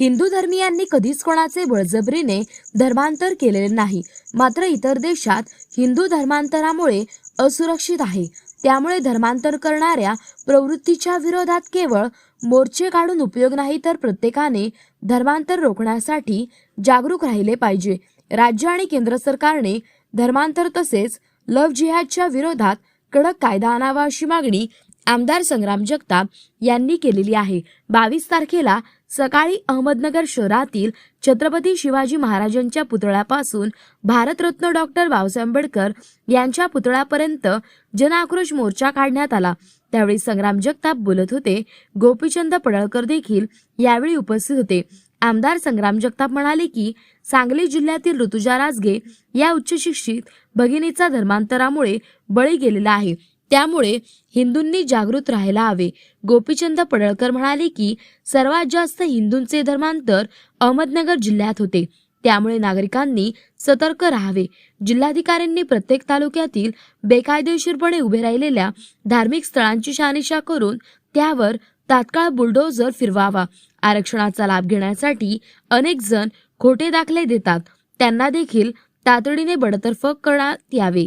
हिंदू धर्मियांनी कधीच कोणाचे बळजबरीने धर्मांतर केलेले नाही. मात्र इतर देशात हिंदू धर्मांतरामुळे असुरक्षित आहे. त्यामुळे धर्मांतर करणाऱ्या प्रवृत्तीच्या विरोधात केवळ मोर्चे काढून उपयोग नाही तर प्रत्येकाने धर्मांतर रोखण्यासाठी जागरूक राहिले पाहिजे. राज्य आणि केंद्र सरकारने धर्मांतर तसेच लव्ह जिहादच्या विरोधात कडक कायदा आणावा अशी मागणी आमदार संग्राम जगताप यांनी केलेली आहे. बावीस तारखेला सकाळी अहमदनगर शहरातील छत्रपती शिवाजी महाराजांच्या पुतळ्यापासून भारतरत्न डॉक्टर बाबासाहेब आंबेडकर यांच्या पुतळ्यापर्यंत जनआक्रोश मोर्चा काढण्यात आला. त्यावेळी संग्राम जगताप बोलत होते. गोपीचंद पडळकर देखील यावेळी उपस्थित होते. आमदार संग्राम जगताप म्हणाले की सांगली जिल्ह्यातील ऋतुजा राजगे या उच्चशिक्षित भगिनीचा धर्मांतरामुळे बळी गेलेला आहे. त्यामुळे हिंदूंनी जागृत राहायला हवे. गोपीचंद पडळकर म्हणाले की सर्वात जास्त हिंदूंचे धर्मांतर अहमदनगर जिल्ह्यात होते. त्यामुळे नागरिकांनी सतर्क राहावे. जिल्हाधिकाऱ्यांनी प्रत्येक तालुक्यातील बेकायदेशीरपणे उभे राहिलेल्या धार्मिक स्थळांची शहानिशा करून त्यावर तात्काळ बुलडोझर फिरवावा. आरक्षणाचा लाभ घेण्यासाठी अनेक जण खोटे दाखले देतात. त्यांना देखील तातडीने बडतर्फ करण्यात यावे.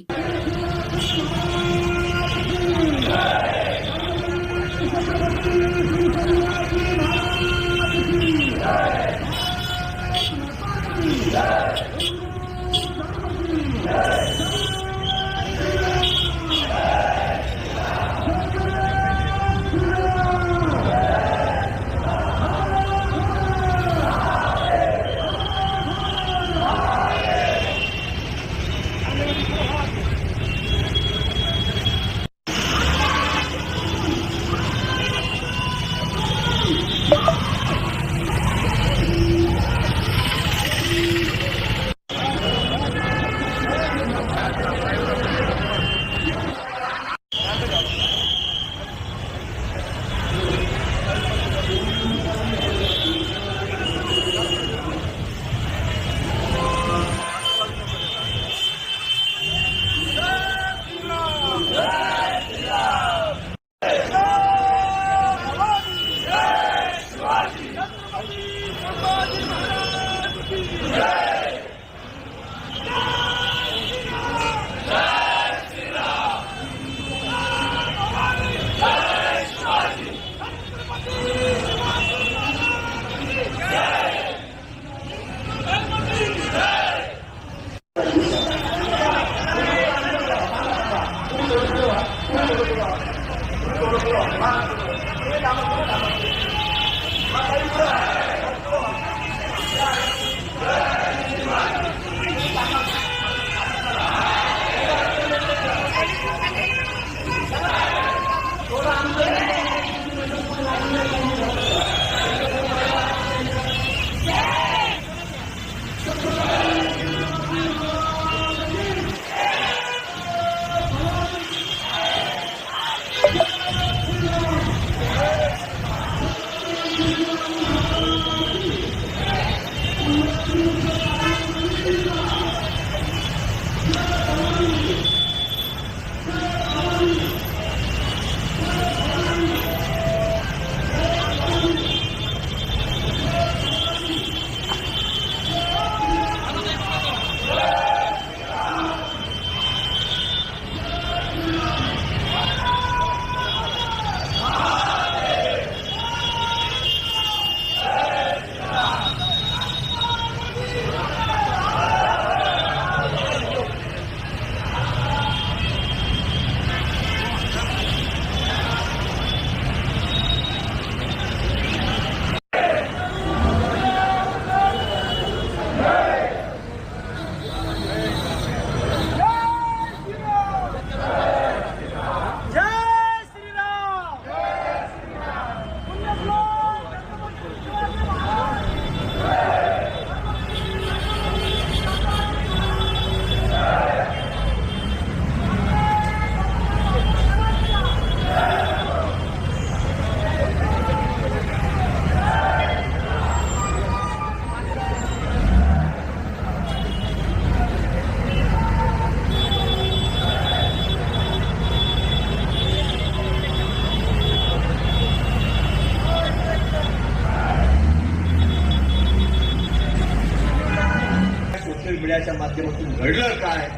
माध्यमातून घडलं काय?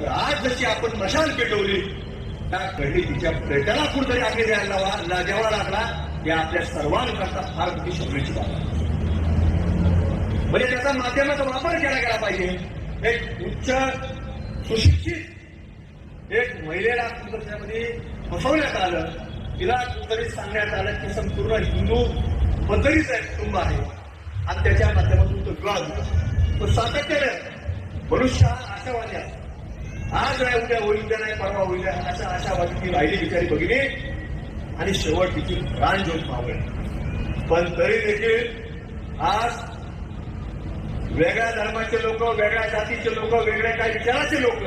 तर आज जशी आपण मशाल पेटवली त्या घडली तिच्या पेटाला कुठेतरी आगे द्यायला लावा- द्यावा लागला हे आपल्या सर्वांकरता फार मोठी शोभेची बाब आहे. म्हणजे त्याचा माध्यमाचा वापर केला गेला पाहिजे. एक उच्च सुशिक्षित एक महिलेला त्यामध्ये फसवण्यात आलं तिला कुठतरी सांगण्यात आलं की संपूर्ण हिंदू पद्धतीचं एक कुटुंब आहे. आणि त्याच्या माध्यमातून तो विवाह होता. तो सातत्याने मनुष्य हा आशावादी आहे. आज नाही उद्या होईल उद्या नाही परवा होईल अशा आशावादी ती राहिली बिचारी बघितली आणि शेवट तिची प्राण जोत मावळली पण तरी देखील आज वेगळ्या धर्माचे लोक वेगळ्या जातीचे लोक वेगळ्या काही विचाराचे लोक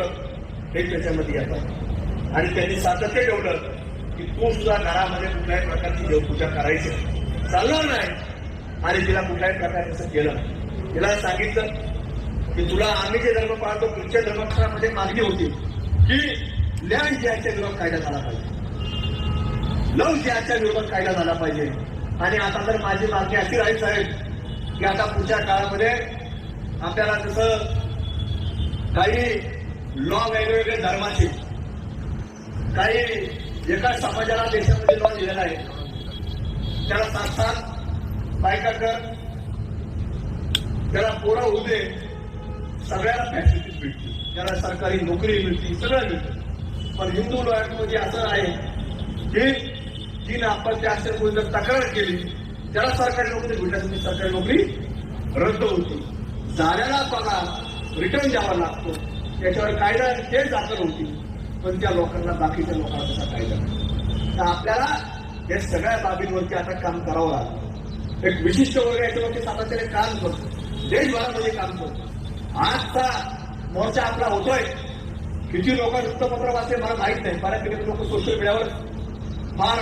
हे त्याच्यामध्ये येतात. आणि त्यांनी सातत्य ठेवलं की तू सुद्धा घरामध्ये कुठल्याही प्रकारची देवपूजा करायची चालणार नाही. आणि तिला कुठल्याही प्रकारे असं केलं तिला सांगितलं की तुला आम्ही जे धर्म पाळतो तुमच्या धर्मशास्त्रामध्ये मागणी होती की लँड ज्याच्या विरोधात कायदा झाला पाहिजे. लव ज्याच्या विरोधात कायदा झाला पाहिजे. आणि आता तर माझी मागणी अशी राहील साहेब की आता पुढच्या काळामध्ये आपल्याला जसं काही लॉ वेगवेगळे धर्माचे काही एका समाजाला देशामध्ये लॉ दिलेला आहे. त्याला सात सात बायका कर. त्याला पोरं होऊ दे. सगळ्याला फॅसिलिटीज मिळतील. त्याला सरकारी नोकरी मिळते सगळं मिळतं. पण हिंदू लॉयमध्ये असं आहे की जी आपण असेल जर तक्रार केली त्याला सरकारी नोकरी भेटण्यासाठी सरकारी नोकरी रद्द होती. झालेला पगार रिटर्न द्यावा लागतो. त्याच्यावर कायदा ते दाखल होती पण त्या लोकांना बाकीच्या लोकांना तसा कायदा तर आपल्याला या सगळ्या बाबींवरती आता काम करावं लागतं. एक विशिष्ट वर्ग याच्यावरती सातत्याने काम करतो. देशभरामध्ये काम करतो. आजचा मोर्चा आपला होतोय. किती लोक वृत्तपत्र वाचले मला माहीत नाही. बऱ्यापैकी लोक सोशल मीडियावर फार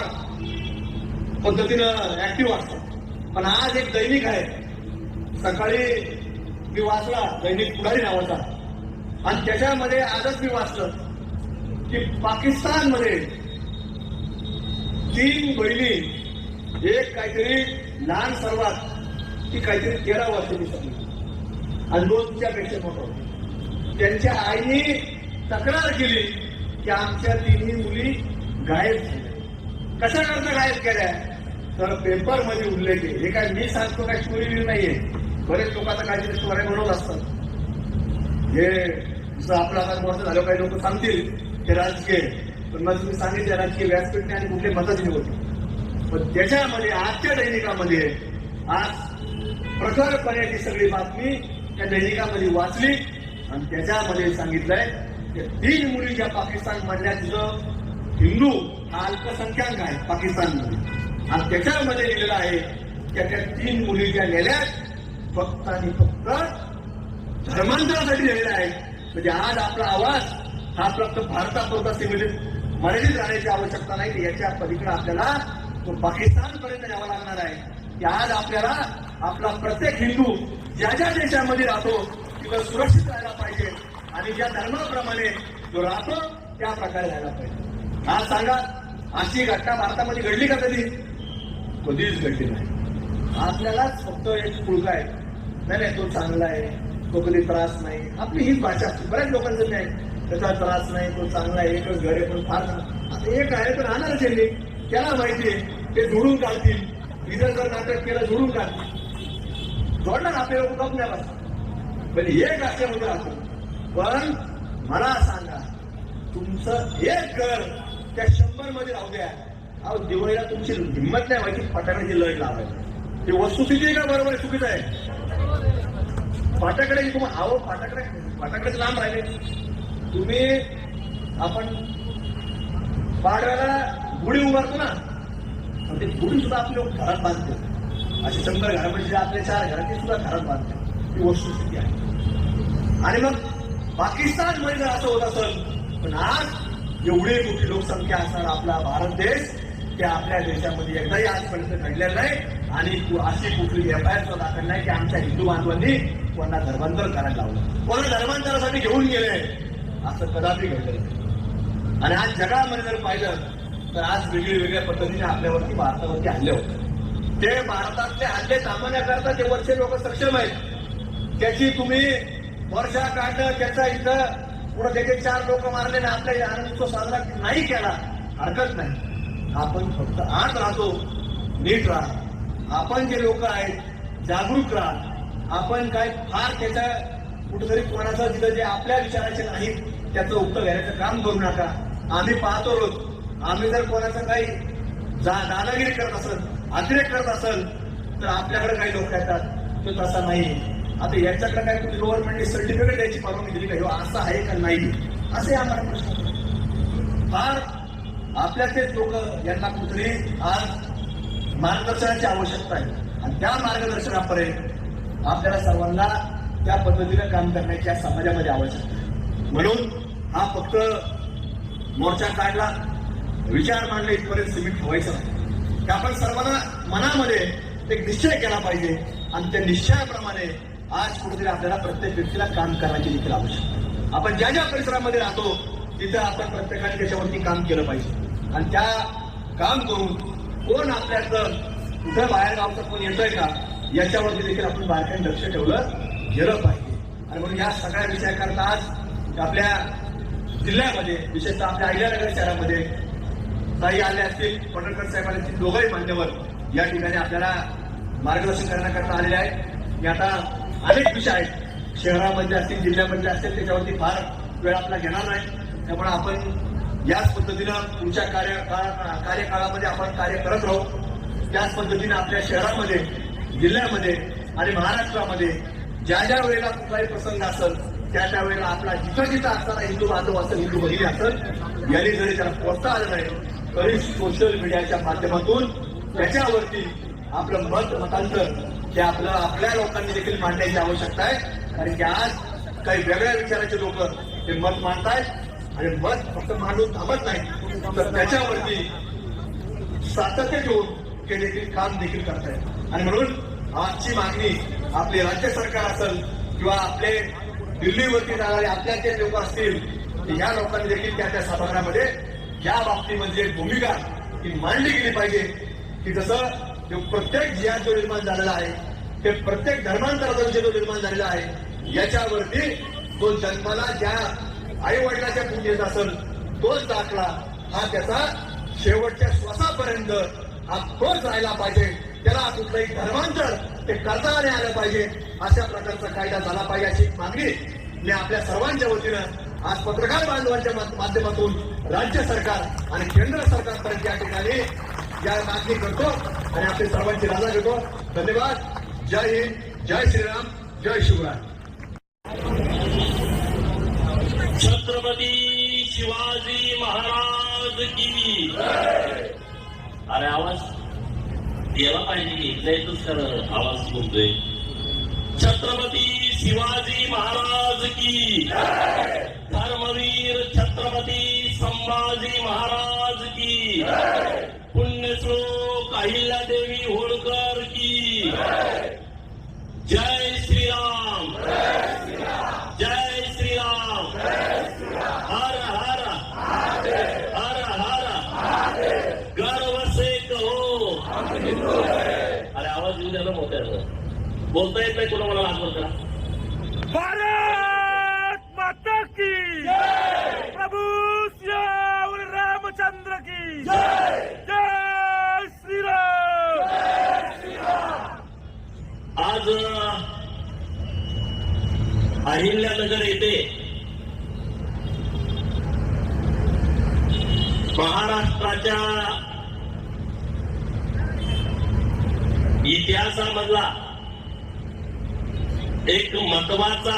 पद्धतीनं ऍक्टिव्ह असतात पण आज एक दैनिक आहे. सकाळी मी वाचला दैनिक पुढारी नावाचा. आणि त्याच्यामध्ये आजच मी वाचलं की पाकिस्तानमध्ये तीन बहिणी एक काहीतरी लहान सर्वात ती काहीतरी तेरा वर्षाची सगळी. आणि दोन तिच्यापेक्षा होता. त्यांच्या आईने तक्रार केली की आमच्या तिन्ही मुली गायब झाल्या. कशा करता गायब केल्या? तर पेपरमध्ये उल्लेख आहे. हे काय मी सांगतो काय स्टोरी लिहिली नाहीये. बरेच लोक आता काहीतरी स्टोऱ्या बनवत असतात. हे जसं आपलं आता मोठं झालं काही लोक सांगतील ते राजकीय पण मग तुम्ही सांगितलं राजकीय व्यासपीठ आणि कुठले मतच होते. पण त्याच्यामध्ये आजच्या दैनिकामध्ये आज प्रखरपणे ती सगळी बातमी त्या दैनिकामध्ये वाचली आणि त्याच्यामध्ये सांगितलंय की तीन मुली ज्या पाकिस्तान मधल्या तिथं हिंदू हा अल्पसंख्याक आहे पाकिस्तानमध्ये. आणि त्याच्यामध्ये लिहिलेलं आहे की त्या तीन मुली ज्या नेल्यात फक्त आणि फक्त धर्मांतरासाठी लिहिलेल्या आहे म्हणजे आज आपला आवाज हा फक्त भारतापुरता सीमित मर्यादित राहण्याची आवश्यकता नाही याच्या पलीकडे आपल्याला तो पाकिस्तान पर्यंत न्यावा लागणार आहे. की आज आपल्याला आपला प्रत्येक हिंदू ज्या ज्या देशामध्ये राहतो तिथं सुरक्षित राहायला पाहिजे. आणि ज्या धर्माप्रमाणे जो राहतो त्या प्रकारे राहायला पाहिजे. आज सांगा अशी घटना भारतामध्ये घडली का कधी? कधीच घडली नाही. आपल्यालाच फक्त एक मुलगा आहे. नाही नाही तो चांगला आहे. तो कधी त्रास नाही. आपली हीच भाषा असते. बऱ्याच लोकांचं नाही. त्याचा त्रास नाही तो चांगला आहे. एकच घर आहे पण फार आता एक आहे तर राहणारच त्यांनी त्याला माहिती आहे. ते जोडून काढतील. इतर जर नाटक केलं जोडून काढतील. जोडणार आपले लोक गपण्यापासून पण एक अशामध्ये राहतो पण मला सांगा तुमचं एक घर त्या शंभरमध्ये राहू द्या. अहो दिवाळीला तुमची हिंमत नाही व्हायची फटाक्याची लढ लावायची. ते वस्तुस्थिती आहे का बरोबर आहे चुकीचं आहे? फाटाकडे तुम्हाला आहो फाटाकडे फाटाकडे लांब राहिले. तुम्ही आपण पाडव्याला गुढी उभारतो ना. ते गुढी सुद्धा आपले घरात बांधतो. असे शंभर घरामध्ये जे आपले चार घरं ते सुद्धा घरात बांधते ही वस्तुस्थिती आहे. आणि मग पाकिस्तानमध्ये जर असं होत असेल पण आज एवढी मोठी लोकसंख्या असणारा आपला भारत देश त्या आपल्या देशामध्ये एकदाही आजपर्यंत घडलेलं नाही. आणि अशी कुठली एफआयआर सुद्धा दाखल नाही की आमच्या हिंदू बांधवांनी कोणा धर्मांतर करायला लावलं. कोणा धर्मांतरासाठी घेऊन गेले. असं कदापि घडलं नाही. आणि आज जगामध्ये जर पाहिलं तर आज वेगळ्या वेगळ्या पद्धतीने आपल्यावरती भारतावरती हल्ले होते ते भारतातले हल्ले थांबवण्याकरता ते वरचे लोक सक्षम आहेत त्याची तुम्ही वर्षा काढणं त्याचा इथं पुढे त्याचे चार लोक मारले ना आपल्या आनंद साजरा नाही केला हरकत नाही. आपण फक्त आत राहतो नीट राहा. आपण जे लोक आहेत जागरूक राहा. आपण काय फार त्याच्या कुठेतरी कोणाचं तिथं जे आपल्या विचाराचे नाही त्याचं उत्तर घेण्याचं काम करू नका. आम्ही पाहतो रोज. आम्ही जर कोणाचं काही जा- दादागिरी करत असत अतिरेक करत असेल तर आपल्याकडे काही लोक येतात. तो तसा नाही. आता याच्याकडे काय तुम्ही गव्हर्नमेंटने सर्टिफिकेट द्यायची परवानगी दिली का? असं आहे का नाही? असे आम्हाला प्रश्न फार आपल्यातलेच लोक यांना कुठेतरी आज मार्गदर्शनाची आवश्यकता आहे. आणि त्या मार्गदर्शनापर्यंत आपल्याला सर्वांना त्या पद्धतीने काम करण्याची या समाजामध्ये आवश्यकता आहे. म्हणून हा फक्त मोर्चा काढला. विचार मांडला इथपर्यंत सिमिट ठेवायचं नाही. की आपण सर्वांना मनामध्ये एक निश्चय केला पाहिजे. आणि त्या निश्चयाप्रमाणे आज कुठेतरी आपल्याला प्रत्येक व्यक्तीला काम करण्याची देखील आवश्यकता आपण ज्या ज्या परिसरामध्ये राहतो तिथं आपण प्रत्येकाने त्याच्यावरती काम केलं पाहिजे. आणि त्या काम करून कोण आपल्याकडं कुठं बाहेर गावचं कोण येतोय का याच्यावरती देखील आपण बारकाईने लक्ष ठेवलं गेलं पाहिजे. आणि म्हणून या सगळ्या विषयाकरता आज आपल्या जिल्ह्यामध्ये विशेषतः आपल्या अहिल्यानगर शहरामध्ये ताई आले असतील पटणकर साहेब आले असतील दोघंही मान्यवर या ठिकाणी आपल्याला मार्गदर्शन करण्याकरता आलेले आहेत. मी आता अनेक विषय आहेत. शहरामध्ये असतील जिल्ह्यामध्ये असतील त्याच्यावरती फार वेळ आपला घेणार नाही. त्यामुळे आपण याच पद्धतीनं पुढच्या कार्यकाळा कार्यकाळामध्ये आपण कार्य करत राहू. त्याच पद्धतीनं आपल्या शहरामध्ये जिल्ह्यामध्ये आणि महाराष्ट्रामध्ये ज्या ज्या वेळेला कुठलाही प्रसंग असेल त्या त्या वेळेला आपला जिथं जिथं असताना हिंदू बांधव असेल हिंदू भगिनी असेल यांनी जरी त्याला पोचता आलं नाही तरी सोशल मीडियाच्या माध्यमातून त्याच्यावरती आपलं मत मतांतर हे आपलं आपल्या लोकांनी देखील मांडण्याची आवश्यकता आहे. कारण की आज काही वेगळ्या विचाराचे लोक हे मत मांडतायत आणि मत फक्त मांडून थांबत नाही तर त्याच्यावरती सातत्य ठेवून ते देखील काम देखील करतायत. आणि म्हणून आजची मागणी आपले राज्य सरकार असेल किंवा आपले दिल्लीवरती जाणारे आपल्या जे लोक असतील या लोकांनी देखील त्या त्या सभागृहामध्ये या बाबतीमध्ये एक भूमिका ही मांडली गेली पाहिजे. की जसं जो प्रत्येक जिहाद जो निर्माण झालेला आहे ते प्रत्येक धर्मांतराचा विषय जो निर्माण झालेला आहे याच्यावरती तो जन्माला ज्या आई वडिलाच्या पूर्ण असेल तोच दाखला हा त्याचा शेवटच्या श्वासापर्यंत हा तोच राहिला पाहिजे. त्याला कुठलंही धर्मांतर ते करता नाही आलं पाहिजे. अशा प्रकारचा कायदा झाला पाहिजे अशी मागणी मी आपल्या सर्वांच्या वतीनं आज पत्रकार बांधवांच्या माध्यमातून राज्य सरकार आणि केंद्र सरकारपर्यंत या ठिकाणी या मागणी करतो आणि आपली सर्वांची राजा घेतो. धन्यवाद. जय हिंद. जय श्रीराम. जय शिवराय. छत्रपती शिवाजी महाराज की अरे आवाज यायला पाहिजे की इथल्या इथंच आवाज बोलतोय. छत्रपती शिवाजी महाराज की। धर्मवीर छत्रपती संभाजी महाराज की। पुण्यश्लोक अहिल्यादेवी होळकर की। जय श्रीराम। जय श्रीराम। हर हर। हर हर। गर्व से कहो। अरे आवाज येऊन द्यायला मोठ्या. बोलता येत नाही तुला मला लागलं का भारत माता की प्रभु श्याम रामचंद्र की जय श्री राम आज अहिल्यानगर येथे महाराष्ट्राच्या इतिहासामधला एक महत्त्वाचा